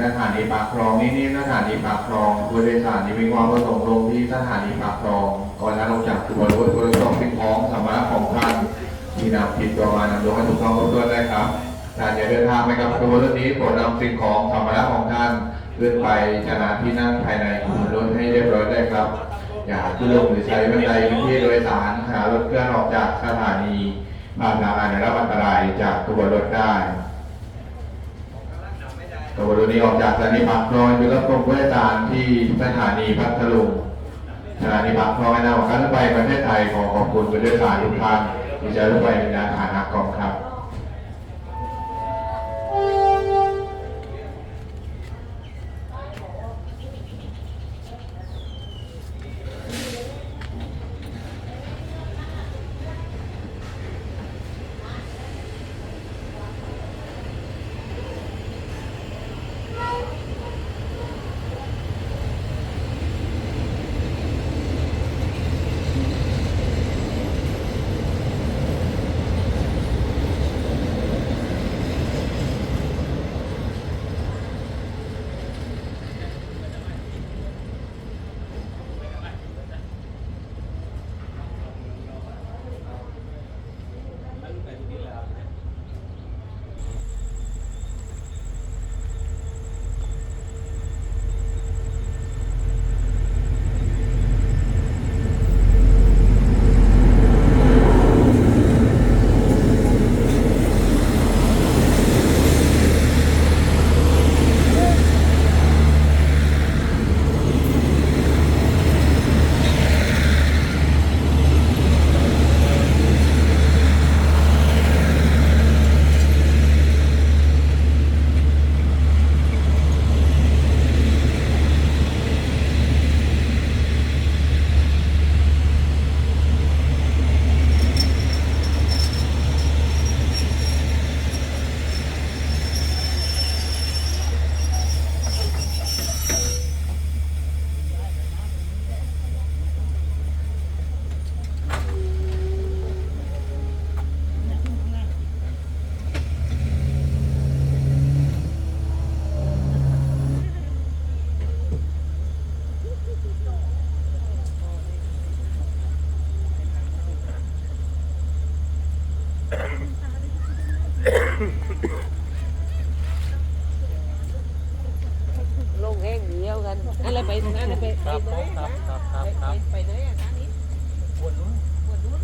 สถานีปากคลองนี่นี่สถานีปากคลองผู้โดยสารที่มีความประสงค์ลงที่สถานีปากคลอง ก่อนจะลงจากตัวรถบริษัทสิ่งของสามารถของท่านที่นำผิดตัวมานำลงให้ถูกต้องครบถ้วได้ครับท่านอย่าเดินทางไปกับตัวรถนี้โปรดนำสิ่งของสามารถของท่านขึ้นไปขณะที่นั่งภายในรถให้เรียบร้อยได้ครับ อย่าขึ้นลงหรือใช้บันไดที่โดยสารหารถเคลื่อนออกจากสถานีผ่านทางอาจได้รับอันตรายจากตัวรถได้ ตัวรถนี้ออกจากสถานีปากคลองอยู่รับตรงผู้โดยสารที่สถานีพัทลุงสถานีปากคลองนนามของการรถไฟประเทศไทยขอขอบคุณผู้โดยสารทุกท่านที่จะรถไฟในฐารผ่านะกองครับ ลงแห้งเดียวกันอะไรไปตรงนั้นอะไปไปไปเนยครับครับครับไปเนยอะทางนี้ปวดนู้นปวดนู้น